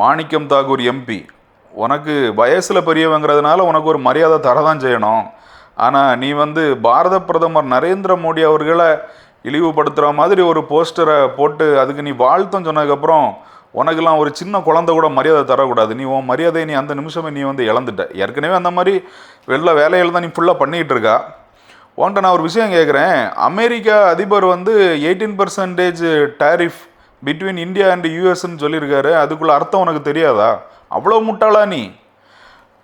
Manickam Tagore MP உனக்கு வயசில் பெரியவங்கிறதுனால உனக்கு ஒரு மரியாதை தரதான் செய்யணும். ஆனால் நீ வந்து பாரத பிரதமர் நரேந்திர மோடி அவர்களை இழிவுபடுத்துகிற மாதிரி ஒரு போஸ்டரை போட்டு அதுக்கு நீ வாழ்த்தம் சொன்னதுக்கப்புறம் உனக்கெல்லாம் ஒரு சின்ன குழந்தை கூட மரியாதை தரக்கூடாது. நீ உன் மரியாதையை நீ அந்த நிமிஷமே நீ வந்து இழந்துட்ட. ஏற்கனவே அந்த மாதிரி வெளில வேலையில் தான் நீ ஃபுல்லாக பண்ணிகிட்டு இருக்கா? உன்கிட்ட நான் ஒரு விஷயம் கேட்குறேன் அமெரிக்கா அதிபர் வந்து eighteen percentage tariff between India and யூஎஸ்ன்னு சொல்லியிருக்காரு. அதுக்குள்ள அர்த்தம் உனக்கு தெரியாதா? அவ்வளோ முட்டாளா நீ?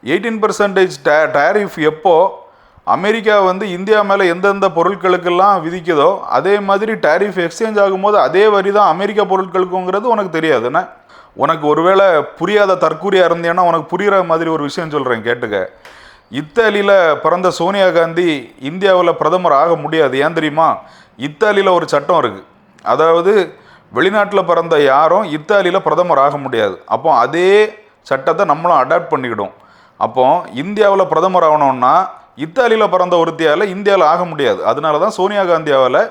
எயிட்டீன் பர்சன்டேஜ் டே டேரிஃப் எப்போ அமெரிக்கா வந்து இந்தியா மேலே எந்தெந்த பொருட்களுக்கெல்லாம் விதிக்குதோ அதே மாதிரி டேரிஃப் எக்ஸ்சேஞ்ச் ஆகும்போது அதே வரி தான் அமெரிக்கா பொருட்களுக்குங்கிறது உனக்கு தெரியாதுண்ணே உனக்கு ஒருவேளை புரியாத தற்கூரியாக இருந்தேன்னா உனக்கு புரிகிற மாதிரி ஒரு விஷயம் சொல்கிறேன் கேட்டுக்க. இத்தாலியில் பிறந்த சோனியா காந்தி இந்தியாவில் பிரதமர் ஆக முடியாது. ஏன் தெரியுமா? இத்தாலியில் ஒரு சட்டம் இருக்குது அதாவது வெளிநாட்டில் பிறந்த யாரும் இத்தாலியில் பிரதமர் ஆக முடியாது. அப்போ அதே சட்டத்தை நம்மளும் அடாப்ட் பண்ணிக்கிடும் அப்போ இந்தியாவில் பிரதமர் ஆகணும்னா இத்தாலியில் பிறந்த ஒருத்தியால் இந்தியாவில் ஆக முடியாது. அதனால தான் சோனியா காந்தியாவில்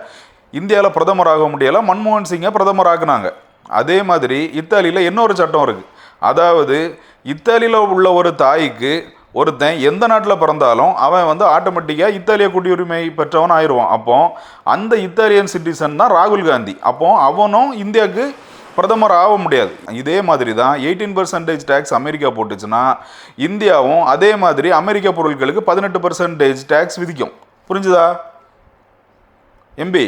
இந்தியாவில் பிரதமர் ஆக முடியலை மன்மோகன் சிங்கை பிரதமர் ஆக்குனாங்க. அதே மாதிரி இத்தாலியில் இன்னொரு சட்டம் இருக்குது அதாவது இத்தாலியில் உள்ள ஒரு தாய்க்கு ஒருத்தன் எந்த நாட்டில் பிறந்தாலும் அவன் வந்து ஆட்டோமேட்டிக்காக இத்தாலிய குடியுரிமை பெற்றவன் ஆயிடுவான். அப்போ அந்த இத்தாலியன் சிட்டிசன் தான் ராகுல் காந்தி. அப்போ அவனும் இந்தியாவுக்கு பிரதமர் ஆக முடியாது. இதே மாதிரி தான் எயிட்டீன் பர்சன்டேஜ் டேக்ஸ் அமெரிக்கா போட்டுச்சுன்னா இந்தியாவும் அதே மாதிரி அமெரிக்க பொருட்களுக்கு பதினெட்டு பர்சன்டேஜ் டேக்ஸ் விதிக்கும். புரிஞ்சுதா? எம்பி